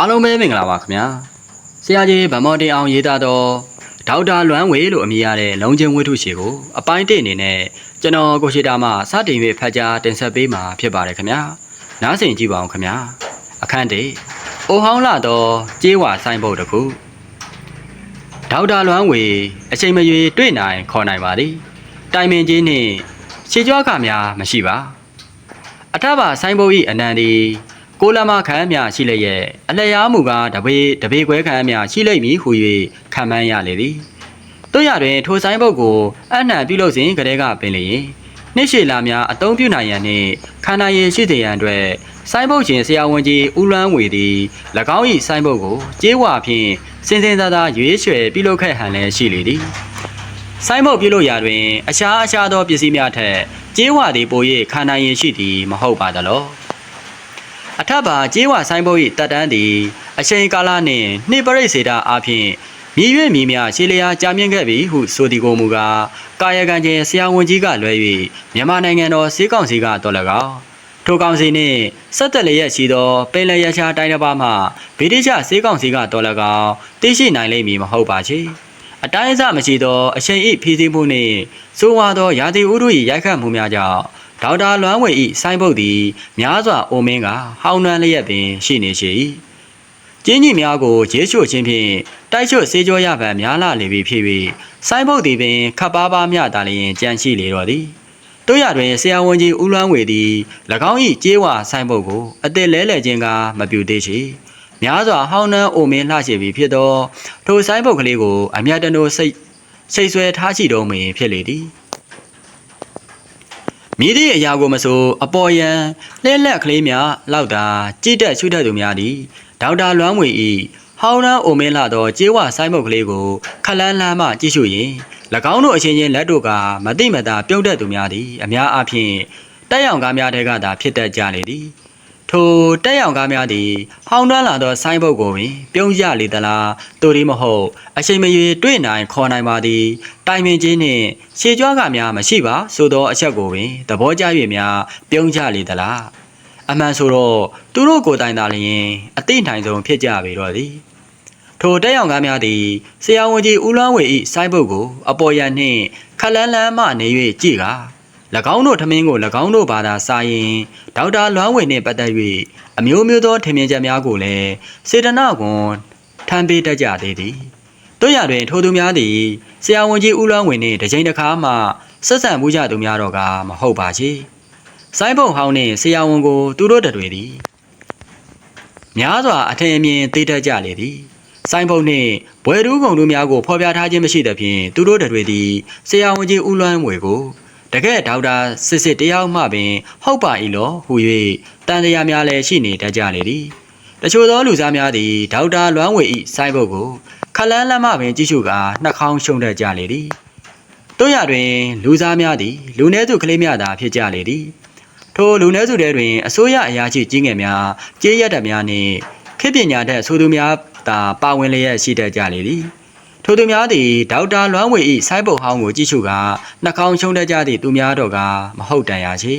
အားလုံးပဲမင်္ဂလာပါခင်ဗျာဆရာကြီးဗမော်တင်အောင်ရေးသားတော့ဒေါက်တာလွမ်းဝေလို့အမည်ရတဲ့လုံချင်းဝိထုရှည်ကိုအပိုင်းတစ်အနေနဲ့ကျွန်တော်ကိုရှိတာမှစတင်၍ဖတ်ကြားတင်ဆက်ပေးမှာဖြစ်ပါတယ်ခင်ဗျာနားဆင်ကြည့်ပါအောင်ခင်ဗျာအခန်းတစ်အိုဟောင်းလာတော့ကြေးဝါဆိုင်ဘုတ်တစ်ခုဒေါက်တာလွမ်းဝေအချိန်မရွေတွေ့နိုင်ခေါ်နိုင်ပါသည်တိုင်ပင်ကြီးနှင့်ခြေကြွားကများမရှိပါအထက်ပါဆိုင်းဘုတ်၏အနံဒီ ကိုလမခန်းများရှိလျက်အလျားမူကားတပေတပေခွဲခန်းများရှိလိမ့်မည်ဟု၍ခံမှန်းရလေသည်တို့ရတွင်ထိုဆိုင်းဘုတ်ကိုအနှံပြုလုပ်စဉ်ကတည်းကပင်လျင်နှစ်ရှည်လာများအသုံးပြုနိုင်ရန်နှင့်ခန္ဓာရည်ရှိတဲ့ရန်အတွက်ဆိုင်းဘုတ်ရှင်ဆရာဝန်ကြီးဦးလွမ်းဝေသည်၎င်း၏ဆိုင်းဘုတ်ကိုကျေးဝါဖြင့်စင်စင်သာသာရွေးချယ်ပြုလုပ်ခဲ့ဟန်လည်းရှိလေသည်ဆိုင်ဘုတ်ပြုလို့ရာတွင်အရှားအရှားသောပစ္စည်းများထက်ကျေးဝါသည်ပို၍ခန္ဓာရင်ရှိသည်မဟုတ်ပါသလော အထက်ပါကျေးဝါဆိုင်ဘုတ်၏တက်တန်းသည်အချိန်ကာလနှင့်နှိပရိတ်စေတာအပြင်မြည်၍မြည်များရှေးလျာကြာမြင့်ခဲ့ပြီဟုဆိုသည်ကိုမူကားကာယကံခြင်းဆရာဝန်ကြီးကလွဲ၍မြန်မာနိုင်ငံတော်စေကောင်စီကတော်၎င်းထိုကောင်စီနှင့်ဆက်သက်လျက်ရှိသောပင်လယ်ရချာတိုင်းတစ်ပါးမှဗြိတိရှစေကောင်စီကတော်၎င်းသိရှိနိုင်လိမ့်မည်မဟုတ်ပါချေအတိုင်းအဆမရှိသောအချိန်ဤဖြည့်ဆည်းမှုနှင့်စိုးဝါသောရာသီဥတု၏ရိုက်ခတ်မှုများကြောင့် ဒေါက်တာလွမ်းဝေ၏ဆိုင်းဘုတ်သည်များစွာအိုမင်းကဟောင်းနှမ်းလျက်ပင်ရှိနေရှိ၏ကျင်းကြီးများကိုရေချို့ခြင်းဖြင့်တိုက်ချွတ်စေးကြောရပံများလာလေပြီဖြစ်၍ဆိုင်းဘုတ်သည်ပင်ခပ်ပါးပါးမြတာလျင်ကြံရှိလေတော့သည်တို့ရတွင်ဆရာဝန်ကြီးဦးလွမ်းဝေသည်၎င်း၏ကျေးဝါဆိုင်းဘုတ်ကိုအသက်လဲလှယ်ခြင်းကမပြုသေးချေများစွာဟောင်းနှမ်းအိုမင်းလှရှိပြီဖြစ်သောထိုဆိုင်ဘုတ်ကလေးကိုအမြတ်တနိုးစိတ်စိတ်ဆွဲထားရှိတော်မူဖြစ်လေသည် မြည်သည့်အရာကိုမဆိုအပေါ်ယံလှဲလက်ကလေးများလောက်သာကြည်တက်ရှုတတ်သူများသည်ဒေါက်တာလွမ်းဝေ၏ဟောင်းနှမ်းအိုမင်းလှသောကျေးဝဆိုင်ဘုတ်ကလေးကိုခလန်းလန်းမှကြည့်ရှုရင်၎င်းတို့အချင်းချင်းလက်တို့ကမတိမတာပြုံးတတ်သူများသည်အများအားဖြင့်တက်ရောင်ကားများတဲကသာဖြစ်တတ်ကြလေသည် ထိုတက်ရောင်ကားများသည်ဟောင်းတွန်းလာသောဆိုင်းဘုတ်ကိုပင်ပြုံးရလေသလားတို့ဒီမဟုတ်အချိန်မရွေတွေ့နိုင်ခေါ်နိုင်ပါသည်တိုင်ပင်ချင်းနှင့်ရှေကြွားကများမရှိပါဆိုသောအချက်ကိုပင်သဘောကျ၍များပြုံးကြလေသလားအမှန်ဆိုတော့သူတို့ကိုယ်တိုင်သာလျင်အသိနိုင်ဆုံးဖြစ်ကြပေတော့သည်ထိုတက်ရောင်ကားများသည်ဆရာဝန်ကြီးဦးလွမ်းဝေ၏ဆိုင်းဘုတ်ကိုအပေါ်ရန်နှင့်ခလန်းလန်းမှနေ၍ကြည့်ကား၎ င်းတို့ထမင်းကို၎င်းတို့ဘာသာစားရင်ဒေါက်တာလွမ်းဝေနှင့်ပတ်သက်၍အမျိုးမျိုးသောထင်မြင်ချက်များကိုလည်းစေတနာကွန်ထမ်းပေးတတ်ကြသေးသည်တို့ရတွင်ထိုသူများသည်ဆရာဝန်ကြီးဦးလွမ်းဝေနှင့်တစ်ချိန်တစ်ခါမှဆက်ဆံမှုကြသူများတော့ကမဟုတ်ပါချေစိုင်းဘုံဟောင်းနှင့်ဆရာဝန်ကိုသူတို့တတွေသည်များစွာအထင်အမြင်သိတတ်ကြလေသည်စိုင်းဘုံနှင့်ဘွယ်တူးကုံတို့များကိုဖော်ပြထားခြင်းမရှိသဖြင့်သူတို့တတွေသည်ဆရာဝန်ကြီးဦးလွမ်းဝေကို တကယ်ဒေါက်တာစစ်စစ်တယောက်မှပင် ဟုတ်ပါ၏လောဟူ၍တန်တရားများလည်းရှိနေတတ်ကြလေသည်တချို့သောလူစားများသည်ဒေါက်တာလွမ်းဝေ၏စိုင်းဘုတ်ကိုခလန်းလမ်းမှပင်ကြည့်ရှုကာနှာခေါင်းရှုံတတ်ကြလေသည်တို့ရတွင် လူစားများသည် လူနည်းစုကလေးများသာဖြစ်ကြလေသည်ထိုလူနည်းစုတဲတွင်အစိုးရအရာရှိကြီးငယ်များကြေးရက်တပ်များနှင့်ခေတ်ပညာတတ်ဆိုသူများသာပါဝင်လျက်ရှိတတ်ကြလေသည် ထိုသူများသည်ဒေါက်တာလွမ်းဝေ၏ဆိုင်းဘုတ်ဟောင်းကိုကြည့်ရှုကာနှာခေါင်းရှုံတတ်ကြသည့်သူများတော့ကမဟုတ်တန်ရချေ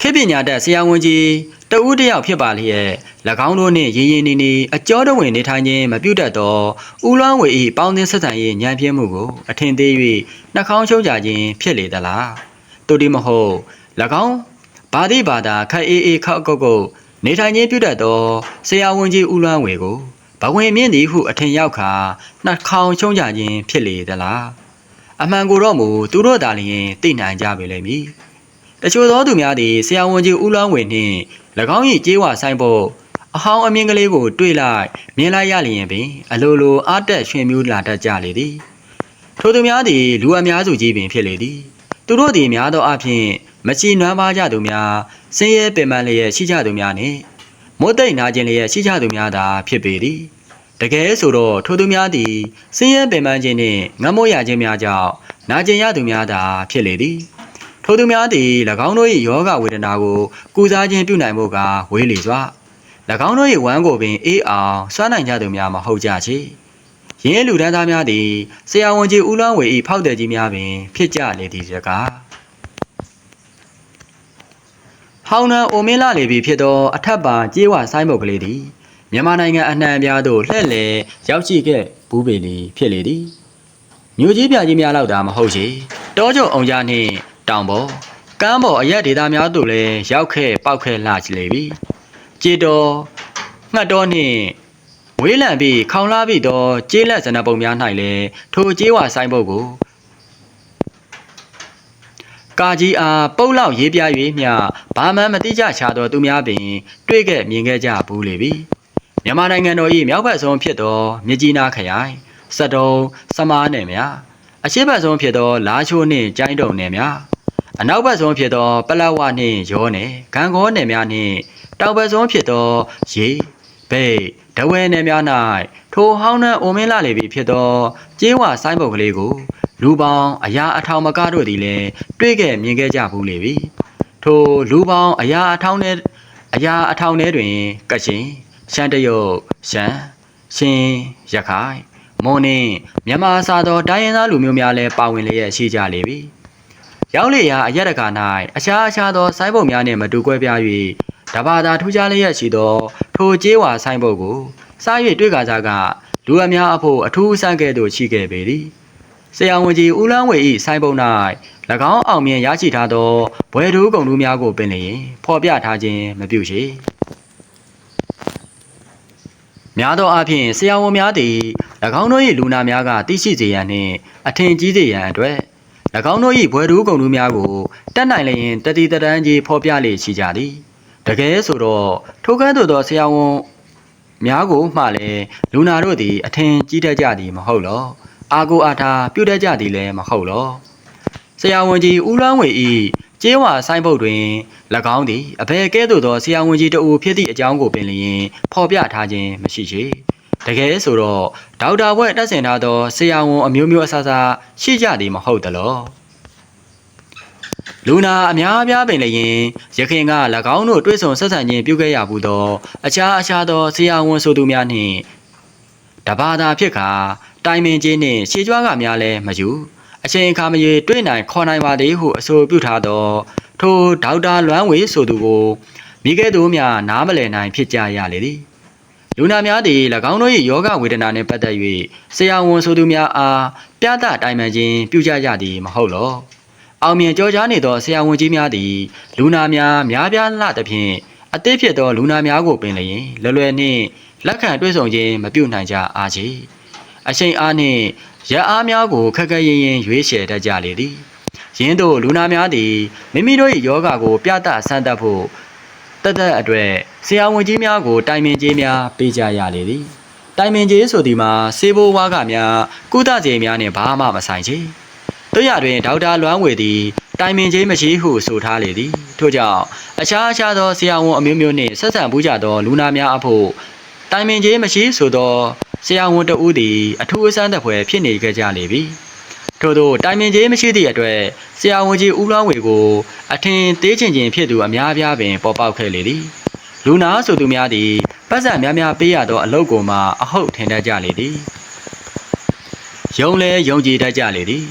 ခေတ်ပညာတတ်ဆရာဝန်ကြီးတဦးတစ်ယောက်ဖြစ်ပါလျက်၎င်းတို့နှင့်ရင်းရင်းနေနေအကျော်တဝင်နေထိုင်ခြင်းမပြုတတ်သောဦးလွမ်းဝေ၏ပေါင်းသင်းဆက်ဆံရေးညံပြင်းမှုကိုအထင်သေး၍နှာခေါင်းရှုံကြခြင်းဖြစ်လေသလားတို့ဒီမဟုတ်၎င်းဘာတိဘာသာခက်အေးအေးခောက်ကုတ်ကုတ်နေထိုင်ခြင်းပြုတတ်သောဆရာဝန်ကြီးဦးလွမ်းဝေကို ဘဝင်မြင့်သည်ဟုအထင်ရောက်ခါနှာခေါင်းချုံးကြခြင်းဖြစ်လေသလားအမှန်ကိုတော့မူသူတို့သာလျှင်သိနိုင်ကြပေလိမ့်မည်တချို့သောသူများသည်ဆရာဝန်ကြီးဦးလောင်းဝေနှင့်၎င်း၏ကြေးဝါဆိုင်ဖို့အဟောင်းအမြင့်ကလေးကိုတွေ့လိုက်မြင်လိုက်ရလျင်ပင် အလိုလိုအားတက်ရွှင်မြူးလာတတ်ကြလေသည်ထိုသူများသည်လူအများစုကြီးပင်ဖြစ်လေသည်သူတို့သည်များသောအားဖြင့်မချီနွမ်းပါကြသူများဆင်းရဲပင်ပန်းလျက်ရှိကြသူများနှင့် မိုးတိတ်နာကျင်လျက်ရှိကြသူများသာဖြစ်ပေသည်တကယ်ဆိုတော့ထိုသူများသည်ဆင်းရဲပင်ပန်းခြင်းနှင့်ငတ်မိုးရခြင်းများကြောင့်နာကျင်ရသူများသာဖြစ်လေသည်ထိုသူများသည်၎င်းတို့၏ယောဂဝေဒနာကိုကုစားခြင်းပြုနိုင်မှုကဝေးလေစွာ၎င်းတို့၏ဝမ်းကိုပင်အေးအောင်စွမ်းနိုင်ကြသူများမဟုတ်ကြချေရင်းလူဒန်းသားများသည်ဆရာဝန်ကြီးဦးလွမ်းဝေ၏ဖောက်တယ်ကြီးများပင်ဖြစ်ကြလေသည်တကား ဟဟောင်းနှံအိုမင်းလာလေပြီဖြစ်သောအထက်ပါကြေးဝဆိုင်းဘုတ်ကလေးသည်မြန်မာနိုင်ငံအနှံ့အပြားသို့လှည့်လည်ရောက်ရှိခဲ့ဘူးပေလီဖြစ်လေသည်မြို့ကြီးပြကြီးများလောက်သာမဟုတ်ချေတောကျုံအောင်ကြနှင့်တောင်ပေါ်ကမ်းပေါ်အရက်ဒေသများသို့လည်းရောက်ခဲ့ပောက်ခဲ့လှချလေပြီကြေတော်ငှက်တော်နှင့်ဝေးလံပြီးခေါင်လာပြီးသောကြေးလက်ဇနပုံများ၌လည်းထိုကြေးဝဆိုင်းဘုတ်ကို ကာကြီးအားပုတ်လောက်ရေးပြ၍မျှဘာမှမတိကျချသောသူများပင် တွေ့ခဲ့မြင်ခဲ့ကြဘူးလေပြီမြန်မာနိုင်ငံတော်၏မြောက်ဘက်ဆုံးဖြစ်သောမြကြီးနားခရိုင်စက်တုံးစမားနယ်များအရှေ့ဘက်ဆုံးဖြစ်သော လာချိုးနှင့်ကျိုင်းတုံနယ်များအနောက်ဘက်ဆုံးဖြစ်သောပလက်ဝနှင့်ရောနယ်ဂံကောနယ်များနှင့်တောင်ဘက်ဆုံးဖြစ်သောရေဘိတ်ဒဝဲနယ်များ၌ထိုဟောင်းနှံအိုမင်းလာလေပြီဖြစ်သောကျေးဝဆိုင်းဘုတ်ကလေးကို လူပေါင်းအရာအထောင်မကတို့သည်လည်းတွေ့ခဲ့မြင်ခဲ့ကြဘူးလေပြီထိုလူပေါင်းအရာအထောင်နဲ့အရာအထောင်ထဲတွင်ကချင်ရှမ်းတရုတ်ရှမ်းရှင်ရခိုင်မွန်နှင့်မြန်မာစာသောတိုင်းရင်းသားလူမျိုးများလည်းပါဝင်လျက်ရှိကြလေပြီရောက်လေရာအရက်တကာ၌အခြားအခြားသောဆိုင်းဘုတ်များနှင့်မတူကွဲပြား၍တဘာသာထူးခြားလျက်ရှိသော ထိုကျေးဝါဆိုင်းဘုတ်ကိုစား၍တွေ့ကြကြကလူအများအဖို့အထူးဆန်းကဲ့သို့ရှိခဲ့ပေသည် ဆရာဝန်ကြီးဦးလန်းဝေ၏စိုင်းပုံ၌၎င်းအောင်မြင်ရရှိထားသောဘွယ်ထူးကုန်ထူးများကိုပင်လျင်ဖော်ပြထားခြင်းမပြုရှိများသောအားဖြင့်ဆရာဝန်များသည်၎င်းတို့၏လူနာများကသိရှိစေရန်နှင့်အထင်ကြီးစေရန်အတွက်၎င်းတို့၏ဘွယ်ထူးကုန်ထူးများကိုတတ်နိုင်လျင်တတိတရန်ကြီးဖော်ပြလေရှိကြသည်တကယ်ဆိုတော့ထိုကဲ့သို့သောဆရာဝန်များကိုမှလည်းလူနာတို့သည်အထင်ကြီးတတ်ကြသည်မဟုတ်လော အာကိုအာထာပြုတ်တတ်ကြသည်လည်းမဟုတ်လောဆရာဝန်ကြီးဦးလွမ်းဝေဤကျေးဝါဆိုင်ဘုတ်တွင်၎င်းသည်အဘယ်ကဲ့သို့သောဆရာဝန်ကြီးတဦးဖြစ်သည့်အကြောင်းကိုပင်လျင်ဖော်ပြထားခြင်းမရှိချေတကယ်ဆိုတော့ဒေါက်တာဘွဲ့တက်ဆင်ထားသောဆရာဝန်အမျိုးမျိုးအဆအဆရှိကြသည်မဟုတ်သလောလူနာအများအပြားပင်လည်းရင်ရခင်က၎င်းတို့တွေ့ဆုံဆက်ဆံခြင်းပြုခဲ့ရဘူးသောအခြားအခြားသောဆရာဝန်ဆိုသူများနှင့်တဘာသာဖြစ်ခါ တိုင်ပင်ခြင်းနှင့်ရှေးကြွားကများလည်းမယူအချိန်အခါမရေတွေ့နိုင်ခေါ်နိုင်ပါသည်ဟုအဆိုပြုထားသောထိုဒေါက်တာလွမ်းဝေဆိုသူကိုမိခဲ့သူများနားမလည်နိုင်ဖြစ်ကြရလေသည်လူနာများသည်၎င်းတို့၏ယောဂဝေဒနာနှင့်ပတ်သက်၍ဆရာဝန်ဆိုသူများအားပြသတိုင်ပင်ခြင်းပြုကြရသည်မဟုတ်လောအောင်မြင်ကြောကြားနေသောဆရာဝန်ကြီးများသည်လူနာများများပြားလှသဖြင့်အသစ်ဖြစ်သောလူနာများကိုပင်လျင်လွယ်လွယ်နှင့်လက်ခံတွေ့ဆုံခြင်းမပြုနိုင်ကြအားချေ အချိန်အားနှင့်ရက်အားများကိုခက်ခက်ရင်ရင်ရွေးချယ်တတ်ကြလေသည်ယင်းတို့လူနာများသည်မိမိတို့၏ယောဂကို ပြသဆန်းတတ်ဖို့တတ်တဲ့အတွက်ဆရာဝန်ကြီးများကို တိုင်ပင်ခြင်းများပေးကြရလေသည်တိုင်ပင်ခြင်းဆိုသည်မှာစေဘိုးဝါကများကုသခြင်းများနှင့်ဘာမှမဆိုင်ချေတို့ရတွင်ဒေါက်တာလွမ်းဝေသည်တိုင်ပင်ခြင်းမရှိဟုဆိုထားလေသည်ထို့ကြောင့်အခြားအခြားသောဆရာဝန်အမျိုးမျိုးနှင့်ဆက်ဆံပူးကြသောလူနာများအဖို့ တိုင်ပင်ခြင်းမရှိဆိုသောဆရာဝန်တဦးသည်အထူးအဆန်းသက်ဖွယ်ဖြစ်နေခဲ့ကြလေပြီထို့သောတိုင်ပင်ခြင်းမရှိသည့်အတွက်ဆရာဝန်ကြီးဦးလွမ်းဝေကို အထင်သေးချင်ခြင်းဖြစ်သူအများပြားပင်ပေါ်ပေါက်ခဲ့လေသည်လူနာဆိုသူများသည်ပတ်စံများများပေးရသောအလုပ်ကိုမှအဟုတ်ထင်တတ်ကြလေသည်ယုံလဲယုံကြည်တတ်ကြလေသည်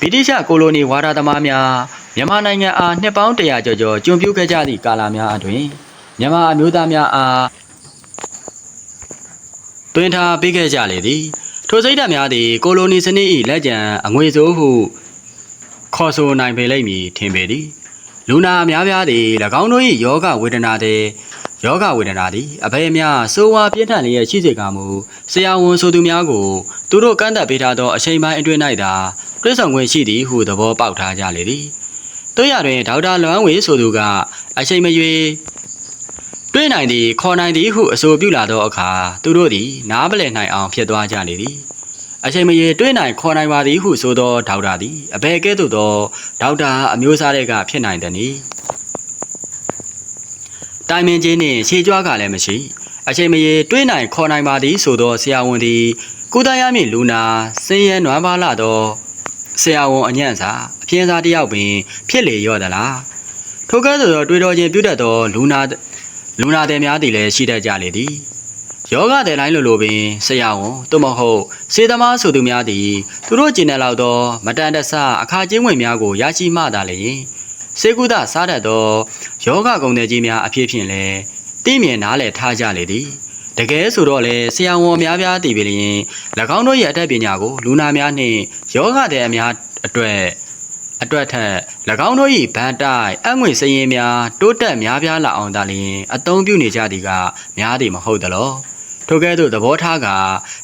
ဗြိတိရှကိုလိုနီဝါဒသမားများမြန်မာနိုင်ငံအားနှစ်ပေါင်းတရာကျော်ကျော်ကျွံပြုခဲ့ကြသည့်ကာလများအတွင်းမြန်မာအမျိုးသားများအား တွင်ထားပေးခဲ့ကြလေသည်ထိုစိတ်ဓာတ်များသည်ကိုလိုနီစနစ်၏လက်ကျန်အငွေစိုးဟုခေါ်ဆိုနိုင်ပေလိမ့်မည်ထင်ပေသည်လူနာအများပြားသည်၎င်းတို့၏ယောဂဝေဒနာသည်ယောဂဝေဒနာသည်အဘယ်များစိုးဝါပြင်းထန်လျက်ရှိစေကမူဆရာဝန်ဆိုသူများကိုသူတို့ကန့်သက်ပေးထားသောအချိန်ပိုင်းအတွင်း၌သာတွဲဆောင်ခွင့်ရှိသည်ဟုသဘောပေါက်ထားကြလေသည်တို့ရတွင်ဒေါက်တာလွမ်းဝေဆိုသူကအချိန်မရွေ တွေ့နိုင်သည်ခေါ်နိုင်သည်ဟုအဆိုပြုလာသောအခါသူတို့သည် နားပလည်နိုင်အောင်ဖြစ်သွားကြလေသည်အချိန်မရေတွေ့နိုင်ခေါ်နိုင်ပါသည်ဟုဆိုသောဒေါက်တာသည်အဘယ်ကဲ့သို့သောဒေါက်တာအမျိုးအစားတွေကဖြစ်နိုင်သည်နီတိုင်မင်ချင်းနှင့်ခြေကြွားကလည်းမရှိအချိန်မရေတွေ့နိုင်ခေါ်နိုင်ပါသည်ဆိုသောဆရာဝန်သည်ကုသရမည့်လူနာစင်းရဲနွမ်းပါလာသောဆရာဝန်အညံ့စာအပြင်းစားတစ်ယောက်ပင် ဖြစ်လေရော့သလားထိုကဲ့သို့သောတွေ့တော်ချင်းပြုတတ်သောလူနာ လူနာသည်များသည်လည်းရှိတတ်ကြလေသည်ယောဂတဲ့တိုင်းလိုလိုပင်ဆရာဝန်သို့မဟုတ်စေသမားဆိုသူများသည်သူတို့ကျင်တဲ့လောက်သောမတန်တဆအခါကျင်းဝင်များကိုရရှိမှသာလျှင်စေကုသစားတတ်သောယောဂကုံတဲ့ကြီးများအဖြစ်ဖြင့်လည်းသိမြင်နားလည်ထားကြလေသည်တကယ်ဆိုတော့လေဆရာဝန်များပြားတည်ပြီလျင်၎င်းတို့ရဲ့အတတ်ပညာကိုလူနာများနှင့်ယောဂတဲ့အများအတွက် အတွက်ထက်၎င်းတို့၏ဗန်တိုက်အငွေစရင်များတိုးတက်များပြားလာအောင်သာလျှင်အသုံးပြုနေကြသည်ကများသည်မဟုတ်သလောထိုကဲ့သို့သဘောထားက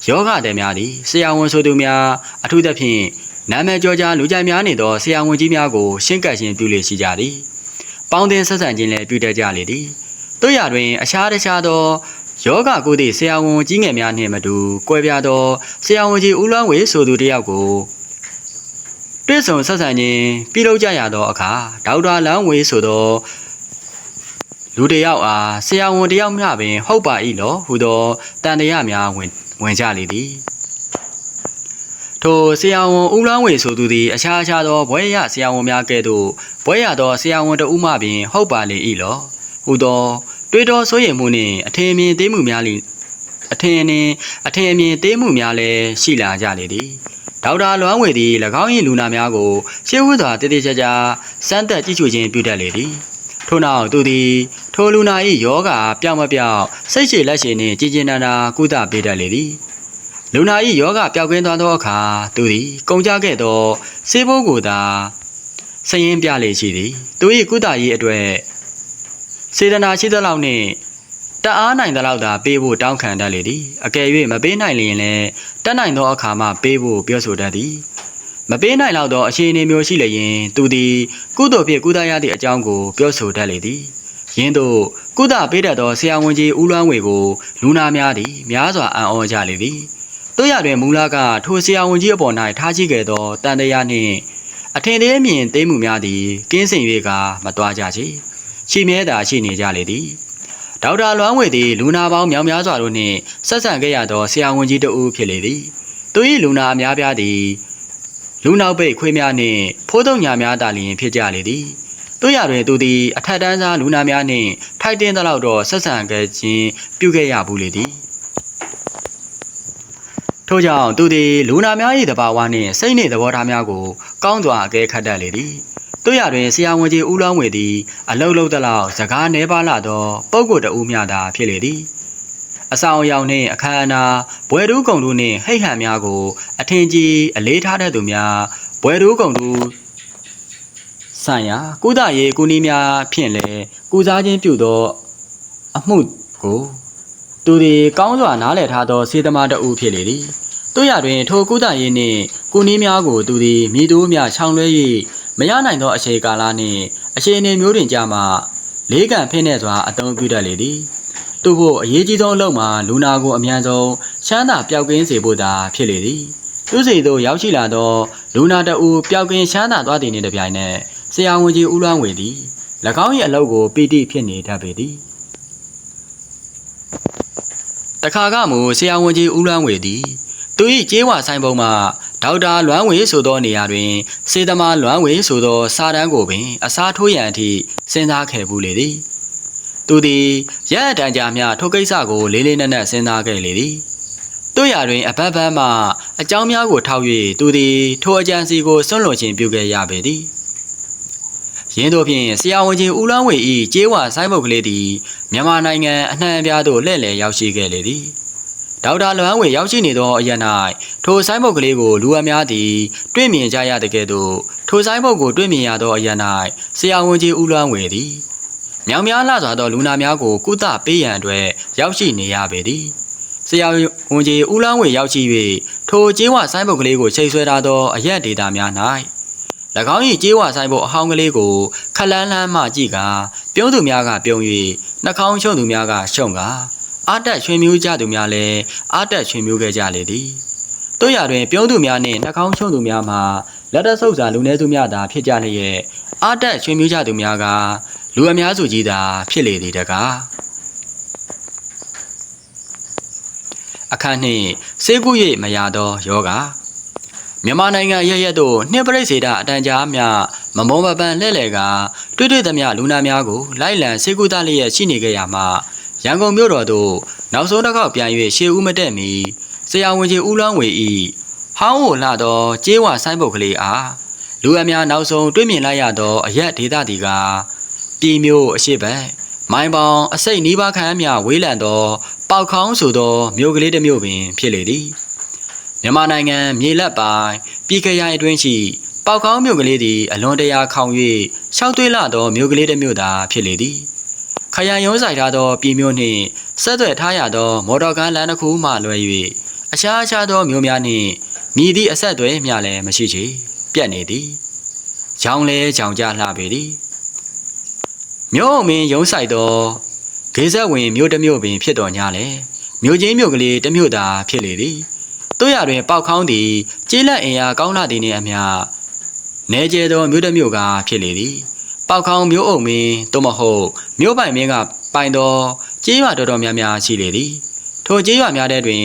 ယောဂတဲ့များသည်ဆရာဝန်ဆိုသူများအထူးသဖြင့်နာမည်ကျော်ကြားလူကြိုက်များနေသောဆရာဝန်ကြီးများကိုရှင်းကပ်ခြင်းပြုလေရှိကြသည်ပေါင်းတင်ဆက်ဆံခြင်းလည်းပြုတတ်ကြလေသည်တို့ရတွင်အခြားတခြားသောယောဂကုသည့်ဆရာဝန်ကြီးငယ်များနှင့်မတူကွဲပြားသောဆရာဝန်ကြီးဦးလွမ်းဝေဆိုသူတစ်ယောက်ကို တွေ့ဆုံဆက်ဆံခြင်းပြုလုပ်ကြရသောအခါဒေါက်တာလန်းဝေဆိုသောလူတစ်ယောက်အားဆရာဝန်တစ်ယောက်မျှပင် ဟုတ်ပါ၏လောဟုသောတန်တရားများဝင်ဝင်ကြလေသည်ထိုဆရာဝန်ဦးလောင်းဝေဆိုသူသည်အခြားအခြားသောဘွဲရဆရာဝန်များကဲ့သို့ဘွဲရသောဆရာဝန်တဦးမှပင် ဟုတ်ပါလေ၏လောဟုသောတွေးတောဆိုရင်မှုနှင့်အထင်အမြင်သေးမှုများလီအ ထင်အမြင်အထင်အမြင်သေးမှုများလည်းရှိလာကြလေသည်ဒေါက်တာလွမ်းဝေသည်၎င်း၏လူနာများကိုရှေးဝှစွာတည်တည်ချာချာစမ်းသပ်ကြည့်ရှုခြင်းပြုတတ်လေသည်ထို့နောက်သူသည်ထိုလူနာ၏ယောဂပြောင်းမပြောင်းစိတ်ရှည်လက်ရှည်နှင့်ကြည်ကျင်နာနာကုသပေးတတ်လေသည်လူနာ၏ယောဂပျောက်ကင်းသွားသောအခါသူသည်ကုန်ကြခဲ့သောဆေးဘိုးကိုသာစရင်ပြလေရှိသည်သူ၏ကုသရေးအတွက်စေတနာရှိသလောက်နှင့် တအားနိုင်သလောက်သာပေးဖို့တောင်းခံတတ်လေသည်အကယ်၍မပေးနိုင်လျင်လည်းတက်နိုင်သောအခါမှပေးဖို့ပြောဆိုတတ်သည်မပေးနိုင်တော့သောအခြေအနေမျိုးရှိလျင်သူသည်ကုသိုလ်ဖြင့်ကုသရသည့်အကြောင်းကိုပြောဆိုတတ်လေသည်ယင်းသို့ကုသပေးတတ်သောဆရာဝန်ကြီးဦးလွမ်းဝေကိုလူနာများသည်များစွာအံ့ဩကြလေသည်တို့ရတွင်မူလကထိုဆရာဝန်ကြီးအပေါ်၌ထားရှိခဲ့သောတန်တရားနှင့်အထင်သေးအမြင်သိမှုများသည်ကင်းစင်၍ကမတွားကြချေရှိမြဲသာရှိနေကြလေသည် ဒေါက်တာလွမ်းဝေသည်လူနာပေါင်းမြောင်များစွာတို့နှင့်ဆက်ဆံခဲ့ရသောဆရာဝန်ကြီးတဦးဖြစ်လေသည်သူ၏လူနာအများပြားသည်လူနောက်ပိတ်ခွေးများနှင့်ဖိုးတုံညာများသာလျှင်ဖြစ်ကြလေသည်တို့ရတွင်သူသည်အထက်တန်းစားလူနာများနှင့်ထိုက်တင်းသလောက်တော့ဆက်ဆံခဲ့ခြင်းပြုခဲ့ရဘူးလေသည်ထို့ကြောင့်သူသည်လူနာများ၏တဘာဝနှင့်စိတ်နှင့်သဘောထားများကိုကောင်းစွာအကဲခတ်တတ်လေသည် တို့ရတွင်ဆရာဝန်ကြီးဦးလောင်းဝေသည်အလုတ်လုတ်သလောက်စကားနှဲပါလာသောပုဂ္ဂိုလ်တဦးမျှသာဖြစ်လေသည်အဆောင်အယောင်နှင့်အခမ်းအနားဘွယ်တူးကုံတို့နှင့်ဟိတ်ဟန်များကို အထင်ကြီးအလေးထားတဲ့သူများဘွယ်တူးကုံတို့ဆိုင်ရာကုသရေးကုနီးများဖြင့်လည်းကုစားခြင်းပြုသော အမှုကိုသူသည်ကောင်းစွာနားလည်ထားသောစေတမန်တဦးဖြစ်လေသည်တို့ရတွင် ထိုကုသရေးနှင့်ကုနီးများကိုသူသည်မိသူများချောင်းလွဲ၍ မရနိုင်သောအချိန်ကာလနှင့်အချိန်အနေမျိုးတွင်ကြာမှလေးကံဖိနှဲ့စွာအသုံးပြုတတ်လေသည်သူ့ဖို့အရေးကြီးဆုံးအလုပ်မှာလူနာကိုအမြန်ဆုံးချမ်းသာပျောက်ကင်းစေဖို့သာဖြစ်လေသည်သူစီသို့ရောက်ရှိလာသောလူနာတအူပျောက်ကင်းချမ်းသာသွားသည်နှင့်တပြိုင်နက်ဆရာဝန်ကြီးဦးလွမ်းဝေသည်၎င်း၏အလုပ်ကိုပီတိဖြစ်နေတတ်ပေသည်တခါကမူဆရာဝန်ကြီးဦးလွမ်းဝေသည်သူ၏ကျေးဝဆိုင်ပုံမှာ ဒေါက်တာလွမ်းဝေဆိုသောနေရာတွင် စေတမလွမ်းဝေဆိုသော စာတန်းကိုပင် အစားထိုးရန်အထိစဉ်းစားခဲ့ဘူးလေသည်သူသည်ရက်အတန်ကြာမျှထိုကိစ္စကိုလေးလေးနက်နက်စဉ်းစားခဲ့လေသည်တို့ရတွင်အဘက်ဘက်မှအကြောင်းများကိုထောက်၍သူသည်ထိုအကြံစီကိုစွန့်လွတ်ခြင်းပြုခဲ့ရပေသည်ရင်းတို့ဖြင့်ဆရာဝန်ကြီးဦးလောင်းဝေ၏ကျေးဝဆိုင်ဘုတ်ကလေးသည်မြန်မာနိုင်ငံအနှံ့အပြားသို့လှည့်လည်ရောက်ရှိခဲ့လေသည် ဒေါက်တာလွမ်းဝေရောက်ရှိနေသောအရ၌ထိုဆိုင်ဘုတ်ကလေးကိုလူအများသည်တွေ့မြင်ကြရတဲ့ကဲ့သို့ထိုဆိုင်ဘုတ်ကိုတွေ့မြင်ရသောအရ၌ဆရာဝန်ကြီးဦးလွမ်းဝေသည်မြောင်များလှစွာသောလူနာများကိုကုသပေးရန်အတွက်ရောက်ရှိနေရပေသည်ဆရာဝန်ကြီးဦးလွမ်းဝေရောက်ရှိ၍ထိုကျေးဝဆိုင်ဘုတ်ကလေးကိုချိန်ဆွဲထားသောအရက်ဒေတာများ၌၎င်း၏ကျေးဝဆိုင်ဘုတ်အဟောင်းကလေးကိုခလန်းလန်းမှကြည့်ကာပြုံးသူများကပြုံး၍နှာခေါင်းချုံသူများကရှုံကာ အာတက်ရွှင်မျိုးကြသူများလည်းအာတက်ရွှင်မျိုးခဲ့ကြလေသည်တို့ရတွင်ပြုံးသူများနှင့်နှာခေါင်းချုံသူများမှာလက်တဆုပ်စာလူနည်းစုများသာဖြစ်ကြလျက်အာတက်ရွှင်မျိုးကြသူများကလူအများစုကြီးသာဖြစ်လေသည်တကားအခန်းနှင့်စေကု၍မရသောယောဂမြန်မာနိုင်ငံရရက်သို့နှစ်ပရိစေဒအတန်ကြားမြမမုံမပန်လှဲ့လေကတွေ့တွေ့သမျှလူနာများကိုလိုက်လံစေကုသလျက်ရှိနေကြရမှာ ရန်ကုန်မြို့တော်သို့နောက်ဆုံးတစ်ခေါက်ပြန်၍ရှေးဦးမတက်မီဆရာဝန်ကြီးဦးလောင်းဝေဤဟောင်းဝလှသောကျေးဝဆိုင်းပုတ်ကလေးအားလူအများနောက်ဆုံးတွေ့မြင်လိုက်ရသောအရက်ဒေသတီကပြည်မျိုးအရှိတ်မိုင်းပေါင်အစိတ်နီးပါးခန့်အမြဝေးလံသောပေါက်ခေါင်းဆိုသောမြို့ကလေးတစ်မြို့ပင်ဖြစ်လေသည်မြန်မာနိုင်ငံမြေလက်ပိုင်းပြည်ခရိုင်အတွင်းရှိပေါက်ခေါင်းမြို့ကလေးသည်အလွန်တရာခေါင်၍ရှောက်သွေးလာသောမြို့ကလေးတစ်မြို့သာဖြစ်လေသည် ခရိုင်ရုံးဆိုင်ထားသောပြည်မြို့နှင့်ဆက်သွယ်ထားရသော မော်တော်ကားလမ်းတစ်ခုမှလွဲ၍အခြားအခြားသောမြို့များနှင့်မြည်သည့်အဆက်အသွယ်မျှလည်းမရှိချေပြတ်နေသည်ရောင်လဲကြောင်ကြလှပေသည်မြို့အုံမင်းရုံးဆိုင်သောဂေဇက်ဝင်မြို့တစ်မြို့ပင်ဖြစ်တော်ညာလေမြို့ချင်းမြို့ကလေးတစ်မြို့သာဖြစ်လေသည်တို့ရတွင်ပေါက်ခေါင်းသည်ကျေးလက်အင်အားကောင်းလာသည်နှင့်အမျှနေကျဲသောမြို့တစ်မြို့ကဖြစ်လေသည် ပေါက်ခေါင်းမျိုးအုံမင်းသို့မဟုတ်မျိုးပိုင်မင်းကပိုင်တော်ကြေးရွာတော်တော်များများရှိလေသည်ထိုကြေးရွာများတဲ့တွင်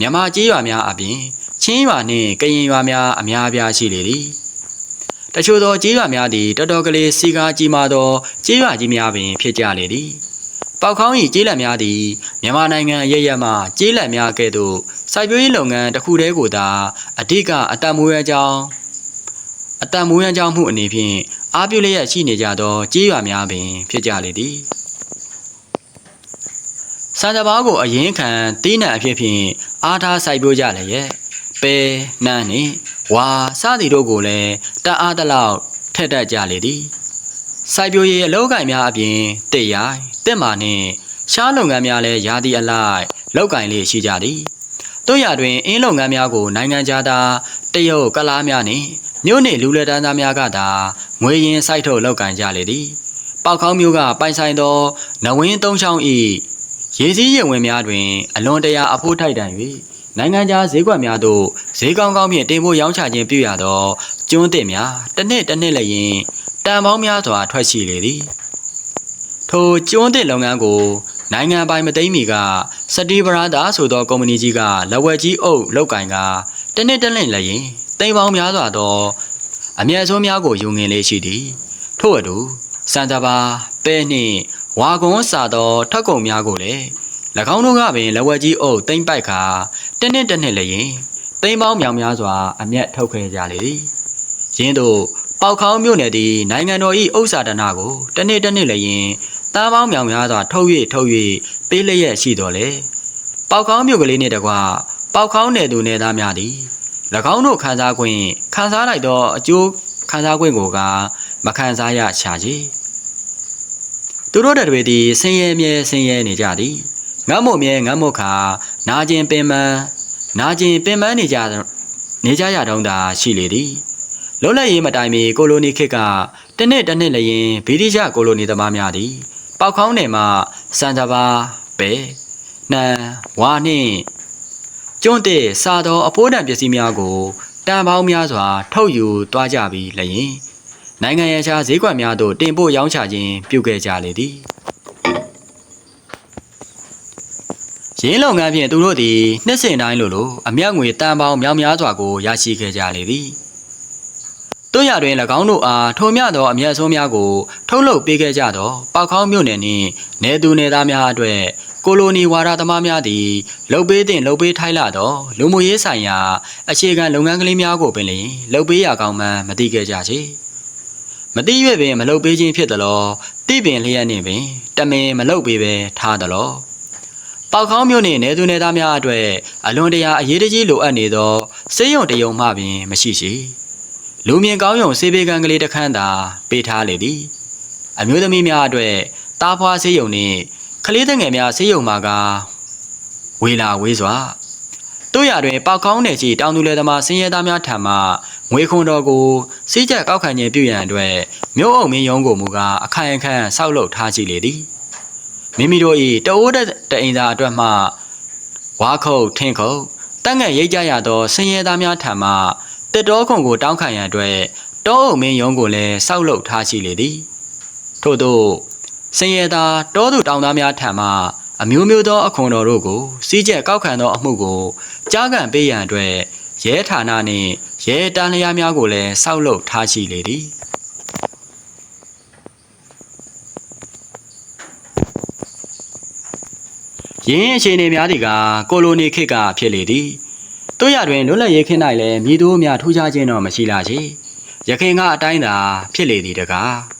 မြန်မာကြေးရွာများအပြင်ချင်းရွာနှင့်ကရင်ရွာများအများအပြားရှိလေသည်တချို့သောကြေးရွာများသည်တော်တော်ကလေးစီကားကြီးမားသောကြေးရွာကြီးများပင်ဖြစ်ကြလေသည်ပေါက်ခေါင်း၏ကြေးလက်များသည်မြန်မာနိုင်ငံရရမှကြေးလက်များကဲ့သို့စိုက်ပျိုးရေးလုပ်ငန်းတစ်ခုတည်းကိုသာအဓိကအတတ်မွေးအကြောင်းအတံမွေးရန်ကြောင့်မှုအနေဖြင့် အားပြုလျက်ရှိနေကြသောကြေးရွာများပင် ဖြစ်ကြလေသည်စံတဘာကိုအရင်ခံတီးနှံအဖြစ်ဖြင့်အားထားစိုက်ပျိုးကြလေရဲ့ပဲနှမ်းနှင့်ဝါစသည်တို့ကိုလည်းတအားတလောက်ထက်တက်ကြလေသည်စိုက်ပျိုးရေးအလုပ်ကိုင်များအပြင်တစ်ရိုင်တစ်မာနှင့်ရှားလုပ်ငန်းများလည်းယာတီအလိုက်လုပ်ကိုင်လေးရှိကြသည်တို့ရတွင်အင်းလုပ်ငန်းများကိုနိုင်ငံခြားသားတရုတ်ကလားများနှင့်မြို့နေလူလက်တန်းသားများကသာ ငွေရင်စိုက်ထုတ်လောက်ကင်ကြလေသည်ပေါက်ခေါင်းမျိုးကပိုင်ဆိုင်သောနဝင်းသုံးချောင်းဤရေစည်းရေဝင်များတွင် အလွန်တရာအဖို့ထိုက်တန်၍နိုင်ငံခြားဈေးကွက်များသို့ဈေးကောင်းကောင်းဖြင့်တင်ဖို့ရောင်းချခြင်းပြုရသောကျွန်းသစ်များတစ်နှစ်တစ်နှစ်လည်းရင်တန်ပေါင်းများစွာထွက်ရှိလေသည်ထိုကျွန်းသစ်လုပ်ငန်းကိုနိုင်ငံပိုင်မသိမ်းမီကစတီဗရာဒါဆိုသောကုမ္ပဏီကြီးကလက်ဝဲကြီးအုပ်လောက်ကင်ကတစ်နှစ်တစ်နှစ်လည်းရင်တိမ်ပေါင်းများစွာသော အမျက်ဆိုးများကိုယူငင်လေးရှိသည်ထို့အတူစံတဘာပဲနှင့်ဝါကွန်စာသောထက်ကုံများကိုလည်း၎င်းတို့ကပင်လက်ဝဲကြီးအုပ်တိမ်ပိုက်ခါတစ်နှစ်တစ်နှစ်လည်းရင်တိမ်ပေါင်းမြောင်များစွာအမျက်ထုတ်ခဲ့ကြလေသည်ရင်းတို့ပေါက်ခေါင်းမြို့နယ်သည်နိုင်ငံတော်၏ဥစ္စာဒနာကိုတစ်နှစ်တစ်နှစ်လည်းရင်တားပေါင်းမြောင်များစွာထုတ်၍ထုတ်၍ပေးလျက်ရှိတော်လေပေါက်ခေါင်းမြို့ကလေးနှင့်တကွပေါက်ခေါင်းနယ်သူနယ်သားများသည်၎င်းတို့ခံစား권 ခံစားလိုက်သောအကျိုးခံစား권ကိုကမခံစားရချာကြီးသူတို့တတွေသည်ဆင်းရဲမြဲဆင်းရဲနေကြသည်ငတ်မို့မြဲငတ်မို့ခါနာကျင်ပင်ပန်းနာကျင်ပင်ပန်းနေကြနေကြရတော့တာရှိလေသည်လွတ်လပ်ရေးမတိုင်မီကိုလိုနီခေတ်ကတစ်နှစ်တစ်နှစ်လည်းရင်ဗြိတိရှကိုလိုနီသမားများသည်ပေါက်ခေါင်းနယ်မှစံတဘာပဲနှံဝါနှင့်ကျွန်းတဲ့စားသောအဖိုးတန်ပစ္စည်းများကို တန်ပေါင်းများစွာ ထုတ်ယူသွားကြပြီးလျင်နိုင်ငံရခြားဈေးကွက်များသို့တင်ပို့ရောင်းချခြင်းပြုခဲ့ကြလေသည်ရင်းလုပ်ငန်းဖြင့်သူတို့သည်နှစ်စဉ်တိုင်းလိုလိုအမျက်ငွေတန်ပေါင်းများများစွာကိုရရှိခဲ့ကြလေသည်တို့ရတွင်၎င်းတို့အားထိုမြသောအမျက်ဆုံးများကိုထုတ်လုပ်ပေးခဲ့ကြသောပေါက်ခေါင်းမြို့နယ်နှင့်နေသူနေသားများအတွက် ကိုလိုနီဝါဒသမားများသည်လှုပ်ပေးတင်လှုပ်ပေးထိုက်လာသောလူမှုရေးဆိုင်ရာအခြေခံလုပ်ငန်းကလေးများကိုပင်လျင်လှုပ်ပေးရကောင်းမှမသိခဲ့ကြချေမသိ၍ပင်မလှုပ်ပေးခြင်းဖြစ်သလောတိပင်လျက်နှင့်ပင်တမင်မလှုပ်ပေးပဲထားသလောပေါက်ခေါင်းမျိုးနှင့်နေသူနေသားများအတွက်အလွန်တရာအရေးတကြီးလိုအပ်နေသောစေယုံတယုံမှပင်မရှိရှိလူမြင်ကောင်းယုံစေဘေကံကလေးတစ်ခန်းသာပေးထားလေသည် အမျိုးသမီးများအတွက်တားဖွားစေယုံနှင့် ကလေးတငယ်များဆေးရုံမှာကဝေလာဝေးစွာတို့ရတွင်ပေါက်ကောင်းတဲ့ကြီးတောင်သူလယ်သမားဆင်းရဲသားများထံမှငွေခွန်တော်ကိုစီးကြက်ကောက်ခံခြင်းပြုရန်အတွက်မြို့အုပ်မင်းရုံးကိုမူကားအခိုင်အခန့်ဆောက်လုပ်ထားရှိလေသည်မိမိတို့၏တအိုးတဲ့တအိမ်သာအတွက်မှဝါခုတ်ထင်းခုတ်တန့်ငယ်ရိတ်ကြရသောဆင်းရဲသားများထံမှတက်တော်ခုံကိုတောင်းခံရန်အတွက်တောအုပ်မင်းရုံးကိုလည်းဆောက်လုပ်ထားရှိလေသည်ထို့သော ဆင်းရဲသားတောသူတောင်သားများထံမှအမျိုးမျိုးသောအခွန်တော်တို့ကိုစီးကျက်ကောက်ခံသောအမှုကိုကြားကန်ပေးရန်အတွက်ရဲဌာနနှင့်ရဲတန်းလျားများကိုလည်းစောက်လုပ်ထားရှိလေသည်ရင်းအခြေအနေများသည်ကကိုလိုနီခေတ်ကဖြစ်လေသည်တို့ရတွင်လွတ်လပ်ရေးခေတ်၌လည်းမြည်သူများထူးခြားခြင်းတော့မရှိလာချေရခင်ကအတိုင်းသာဖြစ်လေသည်တကား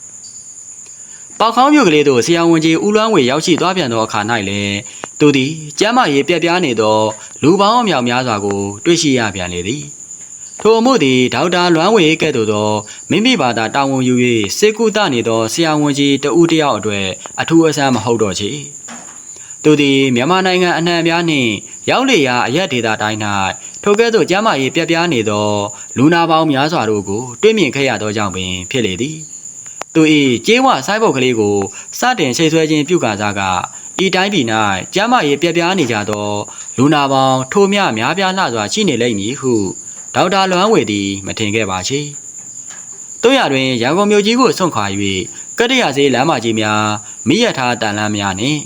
ပေါက်ခေါင်းမြို့ကလေးသို့ဆရာဝန်ကြီးဦးလွမ်းဝေရောက်ရှိသွားပြန်သောအခါ၌လည်းသူသည်ကျမ်းမာရေးပြက်ပြားနေသောလူပေါင်းအမြောက်များစွာကိုတွေ့ရှိရပြန်လေသည်ထိုအမှုသည်ဒေါက်တာလွမ်းဝေကဲ့သို့သောမိမိဘာသာတာဝန်ယူ၍စေကုသနေသောဆရာဝန်ကြီးတဦးတစ်ယောက်အတွေ့အထူးအဆန်းမဟုတ်တော့ချေသူသည်မြန်မာနိုင်ငံအနှံ့အပြားနှင့်ရောက်လေရာအရက်ဒေသတိုင်း၌ထိုကဲ့သို့ကျမ်းမာရေးပြက်ပြားနေသောလူနာပေါင်းများစွာတို့ကိုတွေ့မြင်ခဲ့ရသောကြောင့်ပင်ဖြစ်လေသည် သူ၏ကျေးဝဆိုင်းဘုတ်ကလေးကိုစတင်ချိတ်ဆွဲခြင်းပြုကာစားကဤတိုင်းပြည်၌ကျမ်းမာရေးပြက်ပြားနေကြသောလူနာပေါင်းထိုမြများပြားလှစွာရှိနေလိမ့်မည်ဟုဒေါက်တာလွမ်းဝေသည်မထင်ခဲ့ပါချေ။တို့ရတွင်ရန်ကုန်မြို့ကြီးကိုဆွန့်ခွာ၍ကတ္တရစေးလမ်းမကြီးများမိရထားတန်လမ်းများနှင့်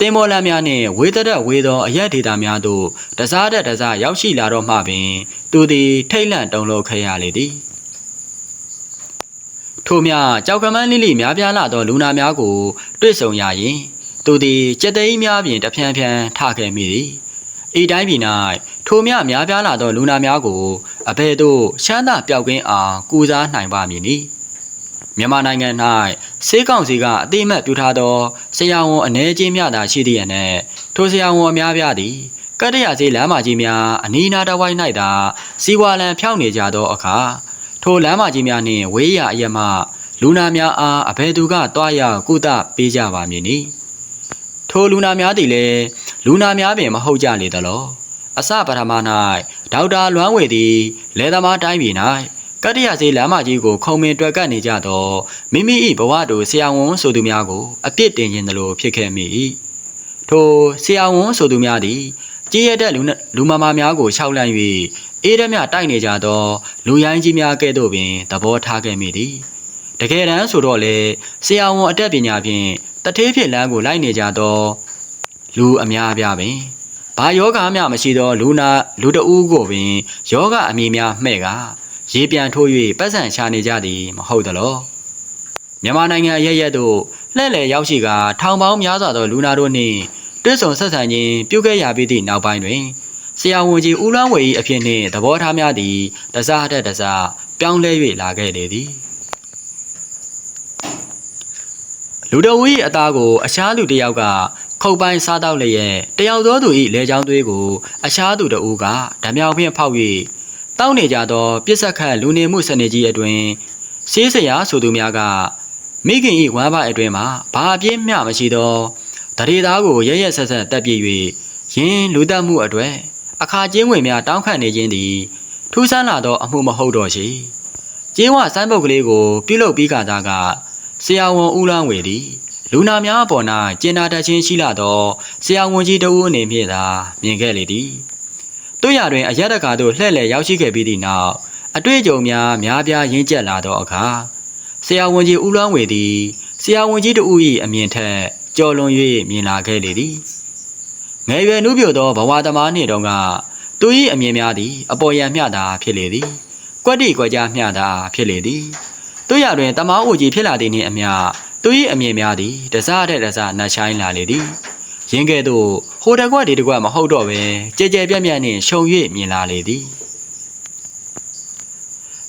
တင်မော်လမ်းများနှင့်ဝေတရက်ဝေသောအရက်ဒေတာများသို့တစားတဲ့တစားရောက်ရှိလာတော့မှပင် သူသည်ထိတ်လန့်တုန်လှုပ်ခဲ့ရလေသည်။ ထို့မြကြောက်ကမန်းလိလိများပြားလာသောလူနာများကိုတွေ့ဆုံရရင်သူသည်ကြက်သိန်းများပြင်တဖြန်းဖြန်းထခဲ့မိသည်ဤတိုင်းပြည်၌ထိုမြများပြားလာသောလူနာများကိုအဘယ်သို့ရှမ်းသာပျောက်ကင်းအောင်ကူစားနိုင်ပါမည်နည်းမြန်မာနိုင်ငံ၌စေးကောင်စီကအတိအမှတ်ပြုထားသောဆရာဝန်အ ਨੇ ချင်းများသာရှိသည့်အနက်ထိုဆရာဝန်အများပြားသည်ကတ္တရစေးလမ်းမကြီးများအနီးနားတစ်ဝိုက်၌သာစီဝါလံဖြောင်းနေကြသောအခါ ထိုလမ်းမကြီးများနှင့်ဝေးရအရက်မှလူနာများအားအဘယ်သူကတွားရောက်ကုသပေးကြပါမည်နည်းထိုလူနာများသည်လည်းလူနာများပင်မဟုတ်ကြလေသလောအစပထမ၌ဒေါက်တာလွမ်းဝေသည်လယ်သမားတိုင်းပြည်၌ကတ္တရစေးလမ်းမကြီးကိုခုံမင်တွက်ကပ်နေကြသောမိမိ၏ဘဝတို့ဆရာဝန်ဆိုသူများကိုအပြစ်တင်ခြင်းသလိုဖြစ်ခဲ့မိ၏ထိုဆရာဝန်ဆိုသူများသည် ကြေးရတဲ့လူနလူမမာများကိုရှောက်လန့်၍အေးရမြတိုက်နေကြသော လူရိုင်းကြီးများကဲ့သို့ပင်သဘောထားခဲ့မိသည်တကယ်တမ်းဆိုတော့လေဆရာဝန်အတတ်ပညာဖြင့်တထေးဖြစ်လမ်းကိုလိုက်နေကြသော လူအများအပြားပင်ဘာယောဂမှမရှိသော လူနာလူတဦးကိုပင်ယောဂအမည်များမှဲ့ကရေပြန်ထိုး၍ပတ်စံရှာနေကြသည်မဟုတ်သလောမြန်မာနိုင်ငံအရရက်သို့လှည့်လည်ရောက်ရှိကထောင်ပေါင်းများစွာသောလူနာတို့နှင့် တွဲဆုံဆက်ဆံခြင်းပြုခဲ့ရပြီးသည့်နောက်ပိုင်းတွင်ဆရာဝန်ကြီးဦးလွမ်းဝေ၏အဖြစ်နှင့်သဘောထားများသည်တစားအထက်တစားပြောင်းလဲ၍လာခဲ့လေသည်လူတော်ဦး၏အသားကိုအခြားလူတစ်ယောက်ကခုတ်ပိုင်းစားတော့လျက်တယောက်သောသူ၏လေချောင်းသွေးကိုအခြားသူတစ်ဦးကဓမြောင်ဖြင့်ဖောက်၍တောင်းနေကြသောပြစ်ဆက်ခတ်လူနေမှုစနစ်ကြီးအတွင်ဆေးစရာဆိုသူများကမိခင်၏ဝမ်းပိုက်အတွင်မှာဘာအပြင်းမျှမရှိသော တရေသားကိုရရက်ဆက်ဆက်တက်ပြည့်၍ယင်းလူတက်မှုအတွေ့အခါကျင်းဝင်များတောင်းခံနေခြင်းသည်ထူးဆန်းလာသောအမှုမဟုတ်တော့ရှိကျင်းဝဆိုင်းပုတ်ကလေးကို ပြုလုပ်ပြီးကစားကဆရာဝန်ဦးလောင်းဝေသည်လူနာများအပေါ်၌ကျင်နာတတ်ခြင်းရှိလာသောဆရာဝန်ကြီးတဦးအနေဖြင့်သာမြင်ခဲ့လေသည်တို့ရတွင်အရက်တကာသို့လှည့်လည်ရောက်ရှိခဲ့ပြီးသည့်နောက်အတွေ့အကြုံများများပြားရင့်ကျက်လာသောအခါဆရာဝန်ကြီးဦးလောင်းဝေသည်ဆရာဝန်ကြီးတဦး၏အမြင်ထက် ကျော်လွန်၍မြင်လာခဲ့လေသည်ငယ်ရွယ်နုပြိုသောဘဝသမားနှင့်တုန်းကသူ၏အမြင်များသည်အပေါ်ယံမျှတာဖြစ်လေသည်ကွက်တိကွက်ကြားမျှတာဖြစ်လေသည်တို့ရတွင်တမောင်းအိုကြီးဖြစ်လာသည်နှင့်အမျှသူ၏အမြင်များသည်တစားတဲ့တစားနှက်ဆိုင်လာလေသည်ရင်းကဲ့သို့ဟိုတကွက်ဒီတကွက်မဟုတ်တော့ပဲကြဲကြဲပြန့်ပြန့်နှင့်ရှုံ၍မြင်လာလေသည်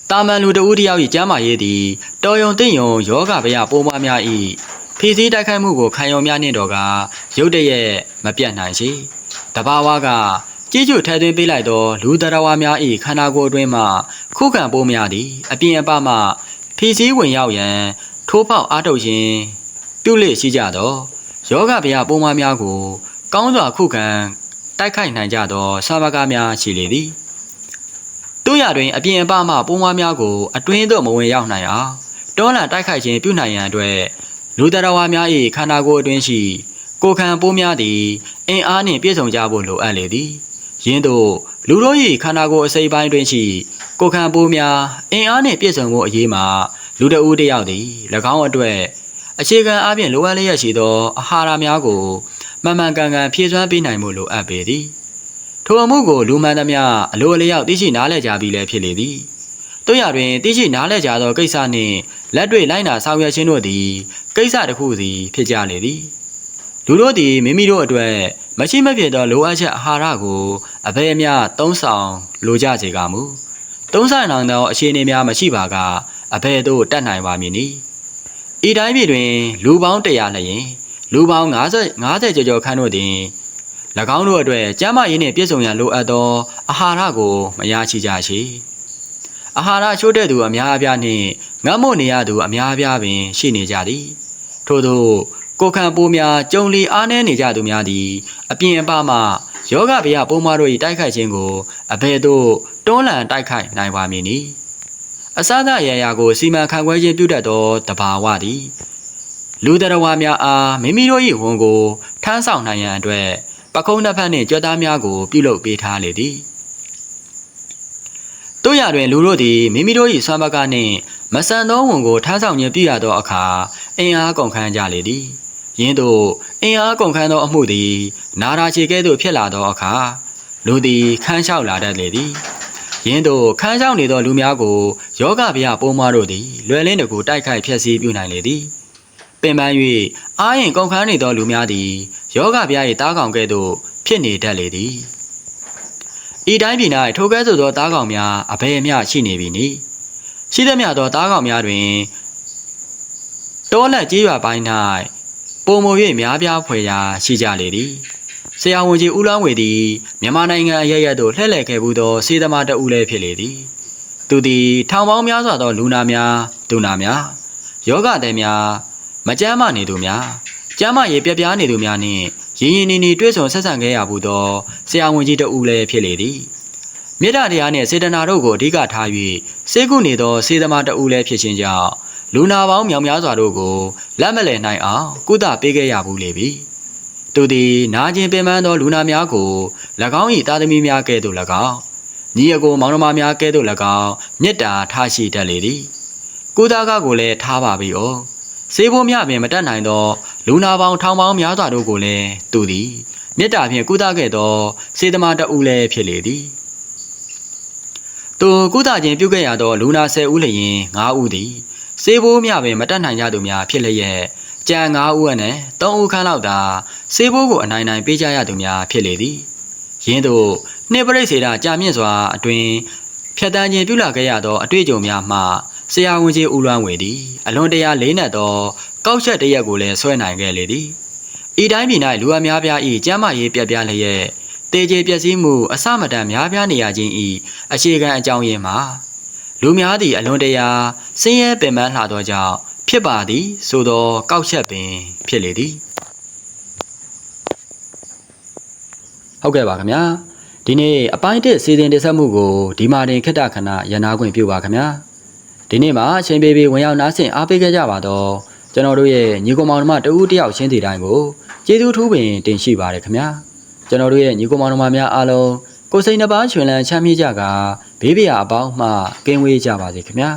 တာမန်လူတဦးတယောက်၏ကျမ်းမာရေးသည်တော်ယုံတင့်ယုံယောဂဗျာပိုးမွားများ၏ ဖီစည်းတိုက်ခိုက်မှုကိုခံယုံများနှင့်တော့ကရုတ်တရက်မပြတ်နိုင်ရှိတဘာဝကကြီးကျူထဲသွင်းပေးလိုက်သောလူတရဝါများ၏ခန္ဓာကိုယ်အတွင်းမှခုခံပိုးများသည်အပြင်အပမှဖီစည်းဝင်ရောက်ရန်ထိုးပေါက်အားထုတ်ခြင်းပြုလေရှိကြသောယောဂဗျာပိုးမွားများကို ကောင်းစွာခုခံတိုက်ခိုက်နိုင်ကြသောဆာဘကားများရှိလေသည်တို့ရတွင်အပြင်အပမှပိုးမွားများကိုအတွင်းသို့မဝင်ရောက်နိုင်အောင်တောလန်တိုက်ခိုက်ခြင်းပြုနိုင်ရန်အတွက် လူတရဝါများ၏ခန္ဓာကိုယ်အတွင်းရှိကိုယ်ခံပိုးများသည်အင်အားနှင့်ပြည့်စုံကြဖို့လိုအပ်လေသည်ယင်းသို့လူတို့၏ခန္ဓာကိုယ်အစိပ်ပိုင်းတွင်ရှိကိုယ်ခံပိုးများအင်အားနှင့်ပြည့်စုံဖို့အရေးမှာလူတဦးတစ်ယောက်သည်၎င်းအတွက်အခြေခံအပြင်လိုအပ်လျက်ရှိသောအာဟာရများကိုမှန်မှန်ကန်ကန်ဖြည့်စွမ်းပေးနိုင်မှုလိုအပ်ပေသည်ထိုအမှုကိုလူမှန်သမျှအလိုအလျောက်သိရှိနားလည်ကြပြီးလည်းဖြစ်လေသည် တို့ရတွင်သိရှိနားလည်ကြသောကိစ္စနှင့်လက်တွေ့လိုက်နာဆောင်ရွက်ခြင်းတို့သည်ကိစ္စတစ်ခုစီဖြစ်ကြလေသည်လူတို့သည်မိမိတို့အတွက်မရှိမဖြစ်သောလိုအပ်ချက်အာဟာရကိုအဘယ်မျှသုံးဆောင်လိုကြစေကမူသုံးဆိုင်နိုင်သောအခြေအနေများမရှိပါကအဘယ်သို့တတ်နိုင်ပါမည်နည်းဤတိုင်းပြည်တွင် လူပေါင်း100လျင်လူပေါင်း50 50ကျော်ကျော်ခန့်တို့သည်၎င်းတို့အတွက်ကျန်းမာရေးနှင့်ပြည့်စုံရန်လိုအပ်သောအာဟာရကိုမရရှိကြရှိ အာဟာရချိုးတဲ့သူအများအပြားနှင့်ငတ်မွနေရသူအများအပြားပင်ရှိနေကြသည်ထို့သောကိုယ်ခံပိုးများကြုံလီအားနည်းနေကြသူများသည်အပြင်အပမှယောဂဗျာပိုးမတို့၏တိုက်ခိုက်ခြင်းကိုအဘယ်သို့တွန်းလှန်တိုက်ခိုက်နိုင်ပါမည်နည်းအစသာရရာကိုစီမံခန့်ခွဲခြင်းပြုတတ်သောတဘာဝသည်လူတရဝါများအားမိမိတို့၏ဝန်ကိုထမ်းဆောင်နိုင်ရန်အတွက်ပခုံးတစ်ဖက်နှင့်ကြွက်သားများကိုပြုလုပ်ပေးထားလေသည် တို့ရတွင်လူတို့သည်မိမိတို့၏ဆွမ်းဘက်ကနှင့်မဆန်သောဝန်ကိုထမ်းဆောင်ခြင်းပြုရသောအခါအင်အားကုန်ခန်းကြလေသည်ယင်းသို့အင်အားကုန်ခန်းသောအမှုသည် နာရာချေကဲ့သို့ဖြစ်လာသောအခါလူသည်ခန်းလျှောက်လာတတ်လေသည်ယင်းသို့ခန်းလျှောက်နေသောလူများကိုယောဂဗျာပိုးမတို့သည်လွယ်လင်းတကူတိုက်ခိုက်ဖျက်ဆီးပြုနိုင်လေသည်ပင်ပန်း၍အာရင်ကုန်ခန်းနေသောလူများသည်ယောဂဗျာ၏တားကောင်ကဲ့သို့ဖြစ်နေတတ်လေသည် ဤတိုင်းပြည်၌ထိုကဲ့သို့သောတားကောင်များအဘယ်မျှရှိနေပြီနည်းရှိသမျှသောတားကောင်များတွင်တောလက်ကြီးရွာပိုင်း၌ပုံမ၍များပြားဖွယ်ရာရှိကြလေသည်ဆရာဝန်ကြီးဦးလောင်းဝေသည်မြန်မာနိုင်ငံအရရက်သို့လှည့်လည်ခဲ့မှုသောစေသမားတဦးလည်းဖြစ်လေသည် သူသည်ထောင်ပေါင်းများစွာသောလူနာများဒုနာများယောဂသည်များမကြမ်းမနေသူများကျမ်းမာရေးပြပြားနေသူများနှင့် ရင်းရင်းနေနေတွေ့ဆုံဆက်ဆံခဲ့ရဘူးသောဆရာဝန်ကြီးတဦးလည်းဖြစ်လေသည်မေတ္တာတရားနှင့်စေတနာတို့ကိုအဓိကထား၍စေကုနေသောစေသမားတဦးလည်းဖြစ်ခြင်းကြောင့်လူနာပေါင်းမြောင်များစွာတို့ကိုလက်မလည်နိုင်အောင်ကုသပေးခဲ့ရဘူးလေပြီသူသည်နာကျင်ပင်ပန်းသောလူနာများကို၎င်း၏သားသမီးများကဲ့သို့၎င်းညီအကိုမောင်နှမများကဲ့သို့၎င်းမေတ္တာထားရှိတတ်လေသည်ကုသကကိုလည်းထားပါပြီဩစေဖို့မြပင်မတတ်နိုင်သော လူနာပေါင်းထောင်ပေါင်းများစွာတို့ကိုလည်းသူသည်မေတ္တာဖြင့်ကုသခဲ့သောစေတမတဦးလည်းဖြစ်လေသည်သူကုသခြင်းပြုခဲ့ရသောလူနာ10ဦးလျင်9ဦးသည်စေဖို့မြပင်မတတ်နိုင်ကြသူများဖြစ်လျက်ကြံ9ဦးအနက်3ဦးခန့်လောက်သာစေဖို့ကိုအနိုင်နိုင်ပေးကြရသူများဖြစ်လေသည်ယင်းသို့နှစ်ပရိတ်စေတာကြာမြင့်စွာအတွင်ဖြတ်တန်းခြင်းပြုလာခဲ့ရသောအတွေ့အကြုံများမှ ဆရာဝန်ကြီးဦးလွမ်းဝေသည်အလွန်တရာလေးနက်သောကောက်ချက်တစ်ရက်ကိုလည်းဆွဲနိုင်ခဲ့လေသည်ဤတိုင်းပြည်၌လူအများပြား၏ကျမ်းမာရေးပြက်ပြားလျက်တေကျေပျက်စီးမှုအစမတန်များပြားနေရခြင်း၏အခြေခံအကြောင်းရင်းမှာလူများသည့်အလွန်တရာဆင်းရဲပင်ပန်းလှသောကြောင့်ဖြစ်ပါသည် ဆိုသောကောက်ချက်ပင်ဖြစ်လေသည်ဟုတ်ကဲ့ပါခင်ဗျာဒီနေ့အပိုင်းတစ်စီစဉ်တင်ဆက်မှုကိုဒီမာတင်ခက်တခဏရန်နာခွင့်ပြုပါခင်ဗျာ ဒီနေ့မှာအချိန်ပေးပြီးဝင်ရောက်နားဆင်အားပေးခဲ့ကြပါတော့ကျွန်တော်တို့ရဲ့ညီကောင်မောင်နှမတဦးတယောက်ချင်းစီတိုင်းကိုကျေးဇူးထူးပင်တင်ရှိပါတယ်ခင်ဗျာကျွန်တော်တို့ရဲ့ညီကောင်မောင်နှမများအားလုံးကိုယ်စိတ်နှပါချွင်လန်းချမ်းမြေ့ကြကဘေးပရာအပေါင်းမှကင်းဝေးကြပါစေခင်ဗျာ